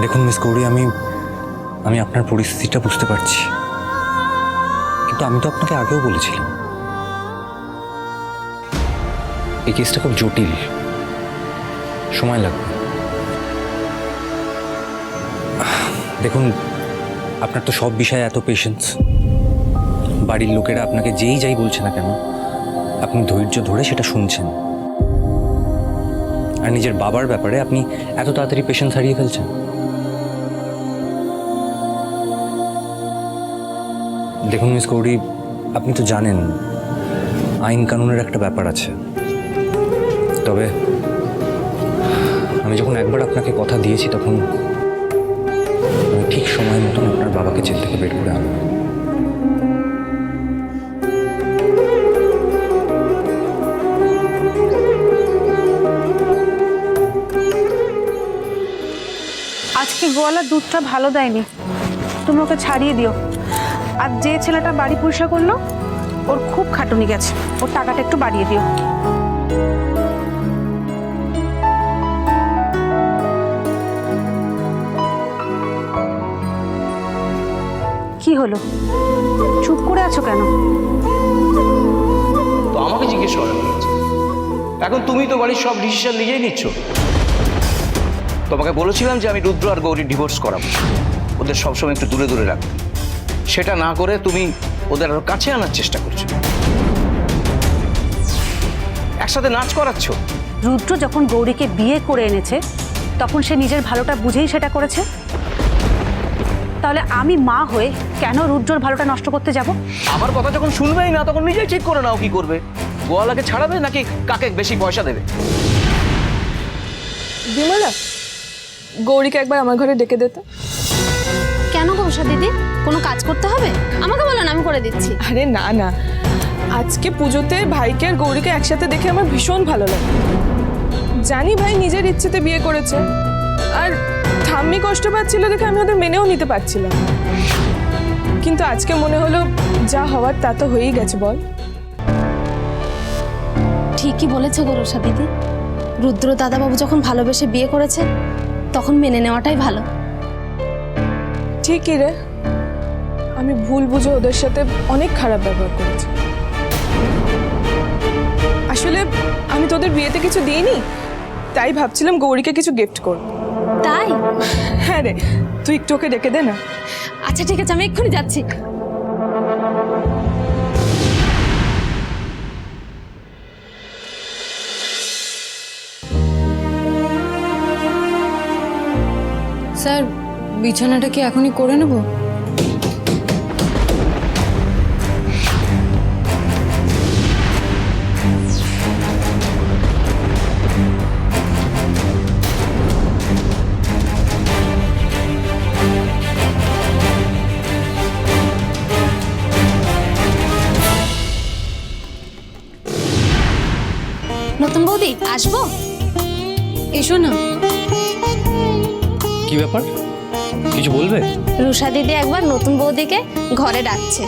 দেখুন, মিস গৌরী, আমি আমি আপনার পরিস্থিতিটা বুঝতে পারছি। কিন্তু আমি তো আপনাকে আগেও বলেছিলাম। এই কেসটা খুব জটিল। সময় লাগবে। দেখুন, আপনার তো সব বিষয়ে এত পেশেন্স বাড়ির লোকেরা আপনাকে যেই যাই বলছে না কেন, আপনি ধৈর্য ধরে সেটা শুনছেন। আর নিজের বাবার ব্যাপারে আপনি এত তাড়াতাড়ি পেশেন্স হারিয়ে ফেলছেন। দেখুন, মিস গৌরী, আপনি তো জানেন, আইন কানুনের একটা ব্যাপার আছে। তবে, আমি যখন একবার আপনাকে কথা দিয়েছি, তখন আমি ঠিক সময় মতন আপনার বাবাকে জেল থেকে বের করে আনব। আজকে গোয়ালার দুধটা ভালো দেয়নি। তুমি ওকে ছাড়িয়ে দিও। আর যে ছেলেটা বাড়ি পরিষ্কার করল, ওর খুব খাটুনি গেছে। ওর টাকাটা একটু বাড়িয়ে দিও। কি হলো? চুপ করে আছো কেন? তো আমাকে জিজ্ঞেস করা এখন তুমি তো বাড়ির সব ডিসিশন নিজেই নিচ্ছ। তোমাকে বলেছিলাম যে আমি রুদ্র আর গৌরী ডিভোর্স করাবো। ওদের সবসময় একটু দূরে দূরে রাখবে সেটা না করে তুমি ওদের আরও কাছে আনার চেষ্টা করছ। একসাথে নাচ করাচ্ছ? রুদ্র যখন গৌরীকে বিয়ে করে এনেছে তখন সে নিজের ভালোটা বুঝেই সেটা করেছে। তাহলে আমি মা হয়ে কেন রুদ্রর ভালোটা নষ্ট করতে যাব? আমার কথা যখন শুনবেই না তখন নিজেই ঠিক করে নাও কি করবে। গোয়ালাকে ছাড়াবে নাকি কাকে বেশি পয়সা দেবে? বিমলা গৌরীকে একবার আমার ঘরে ডেকে দিতে কেন গৌসা দিদি? কোনো কাজ করতে হবে? আমাকে বলো না আমি করে দিচ্ছি। আরে না না। আজকে পুজোতে ভাইকে আর গৌরীকে একসাথে দেখে আমার ভীষণ ভালো লাগে। জানি ভাই নিজের ইচ্ছেতে বিয়ে করেছে। আর ঠাম্মি কষ্ট পাচ্ছিল দেখে আমি ওদের মেনেও নিতে পারছিলাম। কিন্তু আজকে মনে হলো যা হওয়ার তা তো হয়েই গেছে বল। ঠিকই বলেছে গৌরসা দিদি। রুদ্র দাদাবাবু যখন ভালোবেসে বিয়ে করেছে তখন মেনে নেওয়াটাই ভালো। ঠিকই রে। আমি ভুল বুঝে ওদের সাথে অনেক খারাপ ব্যবহার করেছি। আসলে আমি তোদের বিয়েতে কিছু দিইনি তাই ভাবছিলাম গৌরীকে কিছু গিফট করব। তাই? হ্যাঁ রে তুই একটু ওকে ডেকে দে না। আচ্ছা ঠিক আছে আমি এক্ষুনি যাচ্ছি। স্যার বিছানাটা কি এখনই করে নেব? নতুন বৌদি আসব? এসো না। কি ব্যাপার? কিছু বলবে? রুষা দিদি একবার নতুন বৌদিকে ঘরে ডাকছে।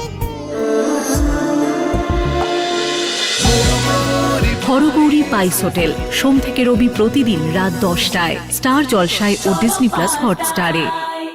হরগৌরী পাইস হোটেল সোম থেকে রবি প্রতিদিন রাত দশটায় স্টার জলসায় ও ডিসনি প্লাস হটস্টারে।